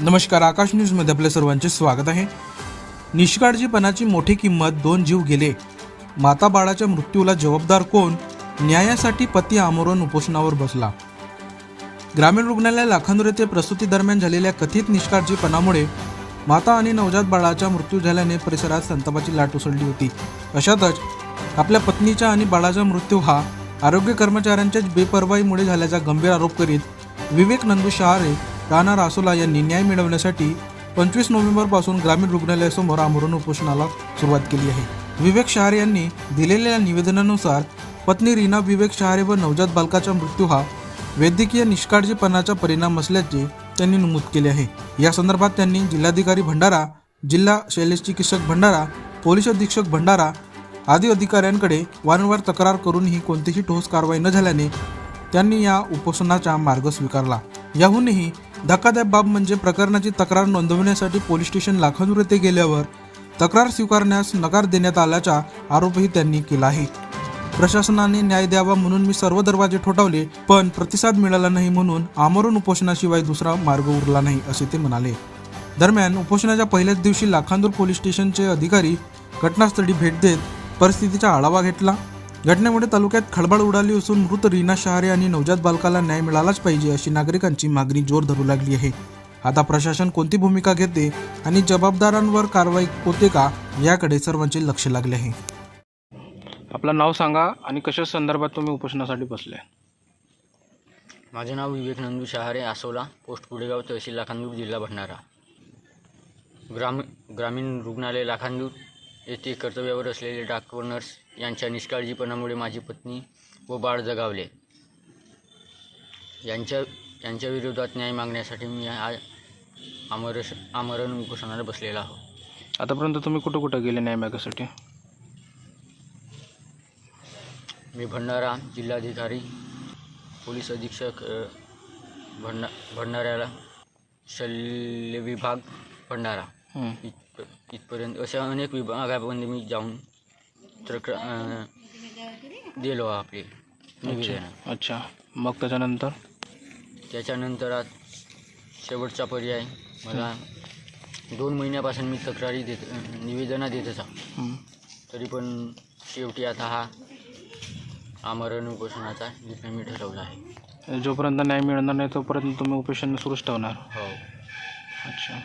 नमस्कार आकाश न्यूजमध्ये आपल्या सर्वांचे स्वागत आहे. निष्काळजीपणाची मोठी किंमत दोन जीव गेले. माता बाळाच्या मृत्यूला जबाबदार कोण? न्यायासाठी पती आमरण उपोषणावर बसला. ग्रामीण रुग्णालय लाखांदूर येथे प्रसूती दरम्यान झालेल्या कथित निष्काळजीपणामुळे माता आणि नवजात बाळाचा मृत्यू झाल्याने परिसरात संतापाची लाट उसळली होती. अशातच आपल्या पत्नीचा आणि बाळाचा मृत्यू हा आरोग्य कर्मचाऱ्यांच्याच बेपर्वाईमुळे झाल्याचा गंभीर आरोप करीत विवेक नंदू शहारे राणा रासोला यांनी न्याय मिळवण्यासाठी पंचवीस नोव्हेंबरपासून ग्रामीण रुग्णालयासमोर आमरण उपोषणाला सुरुवात केली आहे. विवेक शहारे यांनी दिलेल्या निवेदनानुसार पत्नी रीना विवेक शहारे व नवजात बालकाचा मृत्यू हा वैद्यकीय निष्काळजीपणाचा परिणाम असल्याचे त्यांनी नमूद केले आहे. या संदर्भात त्यांनी जिल्हाधिकारी भंडारा जिल्हा शैलचिकित्सक भंडारा पोलीस अधीक्षक भंडारा आदी अधिकाऱ्यांकडे वारंवार तक्रार करूनही कोणतीही ठोस कारवाई न झाल्याने त्यांनी या उपोषणाचा मार्ग स्वीकारला. याहूनही धक्कादायक बाब म्हणजे प्रकरणाची तक्रार नोंदवण्यासाठी पोलीस स्टेशन लाखांदूर येथे गेल्यावर तक्रार स्वीकारण्यास नकार देण्यात आल्याचा आरोपही त्यांनी केला आहे. प्रशासनाने न्याय द्यावा म्हणून मी सर्व दरवाजे ठोठावले पण प्रतिसाद मिळाला नाही म्हणून आमरण उपोषणाशिवाय दुसरा मार्ग उरला नाही असे ते म्हणाले. दरम्यान उपोषणाच्या पहिल्याच दिवशी लाखांदूर पोलीस स्टेशनचे अधिकारी घटनास्थळी भेट देत परिस्थितीचा आढावा घेतला. घटनेमुळे तालुक्यात खळबळ उडाली असून मृत रीना शहारे आणि नवजात बालकाला न्याय मिळालाच पाहिजे अशी नागरिकांची मागणी जोर धरू लागली आहे. आता प्रशासन कोणती भूमिका घेते आणि जबाबदारांवर कारवाई होते का याकडे सर्वांचे लक्ष लागले आहे. आपलं नाव सांगा आणि कशा संदर्भात तुम्ही उपोषणासाठी बसले? माझे नाव विवेक नंदू शहारे आसोला पोस्ट पुडेगाव तहसील लाखांदूर जिल्हा भंडारा. ग्राम ग्रामीण रुग्णालय लाखांदूर येथे कर्तव्यावर असलेले डॉक्टर नर्स यांच्या निष्काळजीपणामुळे माझी पत्नी व बाळ जगावले. यांच्या यांच्या विरोधात न्याय मागण्यासाठी मी आज आमर आमरण उपोषणाला बसलेला आहो. आतापर्यंत तुम्ही कुठं कुठं गेले न्याय मागासाठी? मी भंडारा जिल्हाधिकारी पोलीस अधीक्षक भंडा भंडाऱ्याला शल्य विभाग भंडारा. इत इथपर्यंत अशा अनेक विभागामध्ये मी जाऊन तक्रार दिलो आपली निवेदन अच्छा मग त्याच्यानंतर त्याच्यानंतर आज शेवटचा पर्याय मला दोन महिन्यापासून मी तक्रारी देत निवेदनं देतच आहो तरी पण शेवटी आता हा आमरण उपोषणाचा निर्णय मी ठरवला आहे जोपर्यंत न्याय मिळणार नाही तोपर्यंत तुम्ही उपोषण सुरूच ठेवणार हो अच्छा